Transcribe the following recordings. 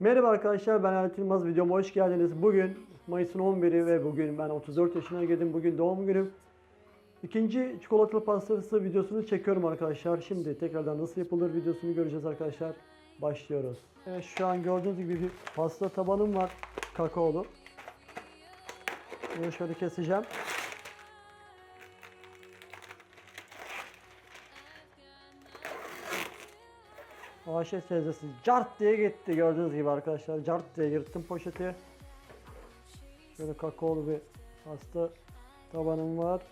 Merhaba arkadaşlar ben Halit Yılmaz videoma hoş geldiniz. Bugün Mayıs'ın 11'i ve bugün ben 34 yaşına girdim. Bugün doğum günüm. İkinci çikolatalı pastası videosunu çekiyorum arkadaşlar. Şimdi tekrardan nasıl yapılır videosunu göreceğiz arkadaşlar. Başlıyoruz. Evet, şu an gördüğünüz gibi bir pasta tabanım var. Kakaolu. Bunu şöyle keseceğim. Ayşe teyzesi cart diye gitti gördüğünüz gibi arkadaşlar. Cart diye yırttım poşeti. Şöyle kakaolu bir pasta tabanım var.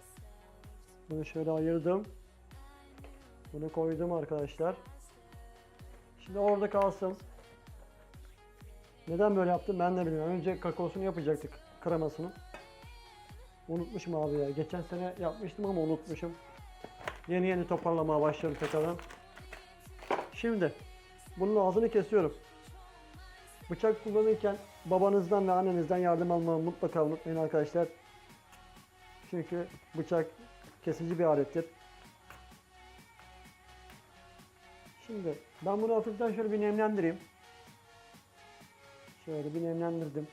Bunu şöyle ayırdım. Bunu koydum arkadaşlar. Şimdi orada kalsın. Neden böyle yaptım ben de bilmiyorum. Önce kakaosunu yapacaktık kremasını. Unutmuşum abi ya. Geçen sene yapmıştım ama unutmuşum. Yeni yeni toparlamaya başlıyorum tekrardan. Şimdi bunun ağzını kesiyorum. Bıçak kullanırken babanızdan ve annenizden yardım almayı mutlaka unutmayın arkadaşlar. Çünkü bıçak kesici bir alettir. Şimdi ben bunu hafiften şöyle bir nemlendireyim. Şöyle bir nemlendirdim.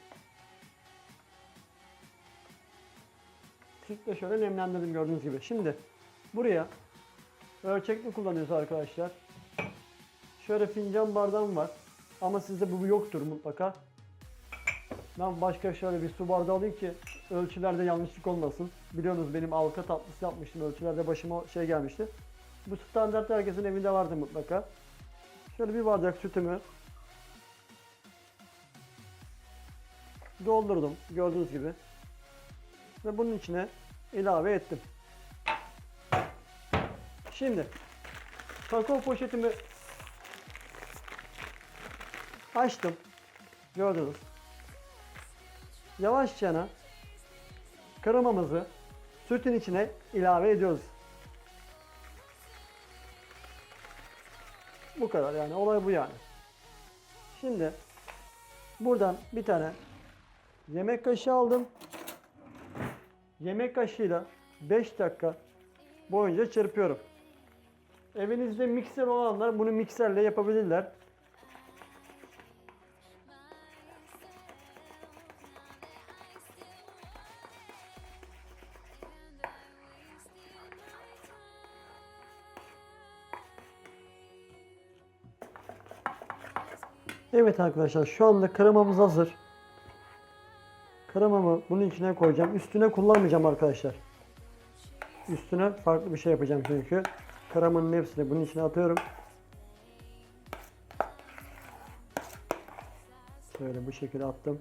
Tüple şöyle nemlendirdim gördüğünüz gibi. Şimdi buraya ölçekli kullanıyoruz arkadaşlar. Şöyle fincan bardağım var. Ama sizde bu yoktur mutlaka. Ben başka şöyle bir su bardağı alayım ki ölçülerde yanlışlık olmasın. Biliyorsunuz benim alka tatlısı yapmıştım. Ölçülerde başıma şey gelmişti. Bu standart herkesin evinde vardı mutlaka. Şöyle bir bardak sütümü doldurdum gördüğünüz gibi. Ve bunun içine ilave ettim. Şimdi kakao poşetimi açtım. Gördünüz. Yavaşça kremamızı sütün içine ilave ediyoruz. Bu kadar yani olay bu yani. Şimdi buradan bir tane yemek kaşığı aldım. Yemek kaşığıyla 5 dakika boyunca çırpıyorum. Evinizde mikser olanlar bunu mikserle yapabilirler. Evet arkadaşlar şu anda kremamız hazır. Kremamı bunun içine koyacağım. Üstüne kullanmayacağım arkadaşlar. Üstüne farklı bir şey yapacağım çünkü. Kremanın hepsini bunun içine atıyorum. Şöyle bu şekilde attım.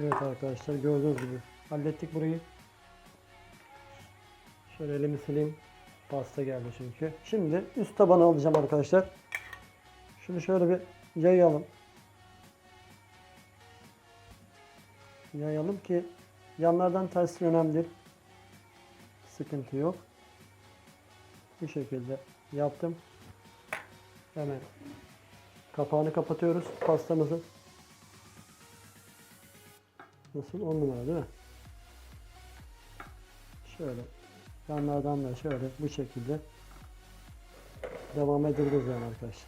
Evet arkadaşlar gördüğünüz gibi hallettik burayı. Şöyle elimi sileyim. Pasta geldi çünkü. Şimdi üst tabanı alacağım arkadaşlar. Şunu şöyle bir yayalım. Yayalım ki yanlardan tersi önemli. Sıkıntı yok. Bu şekilde yaptım. Hemen kapağını kapatıyoruz pastamızın. Nasıl? 10 numara değil mi? Şöyle. Yanlardan da şöyle bu şekilde devam edebiliriz yani arkadaşlar.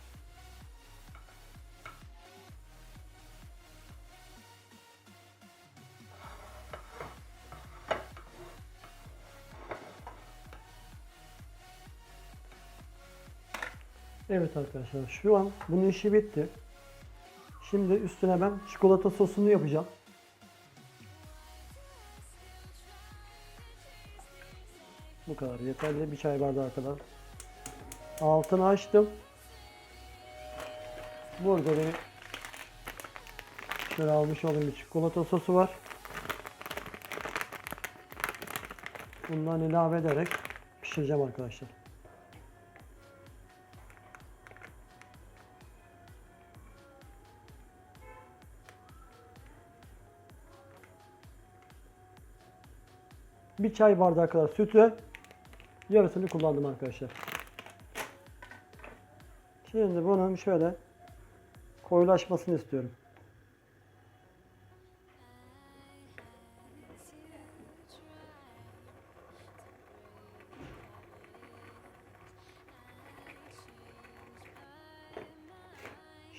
Evet arkadaşlar şu an bunun işi bitti. Şimdi üstüne ben çikolata sosunu yapacağım. Kadar yeterli bir çay bardağı kadar. Altını açtım. Burada bir şöyle almış olduğum bir çikolata sosu var. Bundan ilave ederek pişireceğim arkadaşlar. Bir çay bardağı kadar sütü yarısını kullandım arkadaşlar. Şimdi bunun şöyle koyulaşmasını istiyorum.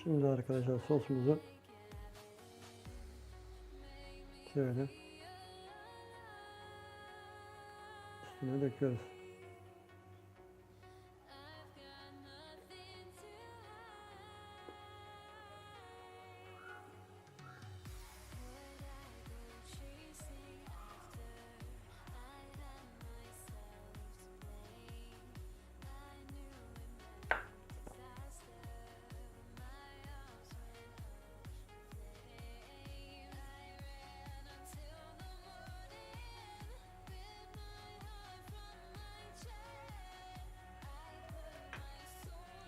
Şimdi arkadaşlar sosumuzu şöyle üstüne döküyoruz.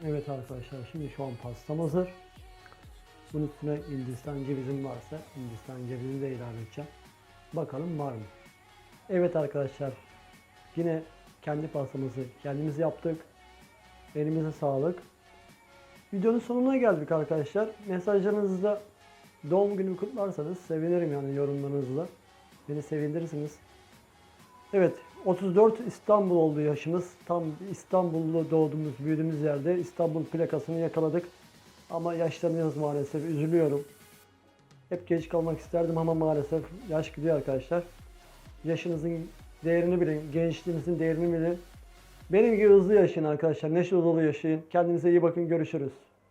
Evet arkadaşlar şimdi şu an pastam hazır. Bunun üstüne Hindistan cevizim varsa Hindistan cevizini de ilave edeceğim. Bakalım var mı? Evet arkadaşlar yine kendi pastamızı kendimiz yaptık. Elimize sağlık. Videonun sonuna geldik arkadaşlar. Mesajlarınızda doğum günümü kutlarsanız sevinirim yani yorumlarınızla. Beni sevindirirsiniz. Evet 34 İstanbul oldu yaşımız. Tam İstanbul'da doğduğumuz, büyüdüğümüz yerde İstanbul plakasını yakaladık. Ama yaşlanıyoruz maalesef. Üzülüyorum. Hep geç kalmak isterdim ama maalesef yaş gidiyor arkadaşlar. Yaşınızın değerini bilin, gençliğinizin değerini bilin. Benim gibi hızlı yaşayın arkadaşlar. Neşe dolu yaşayın. Kendinize iyi bakın. Görüşürüz.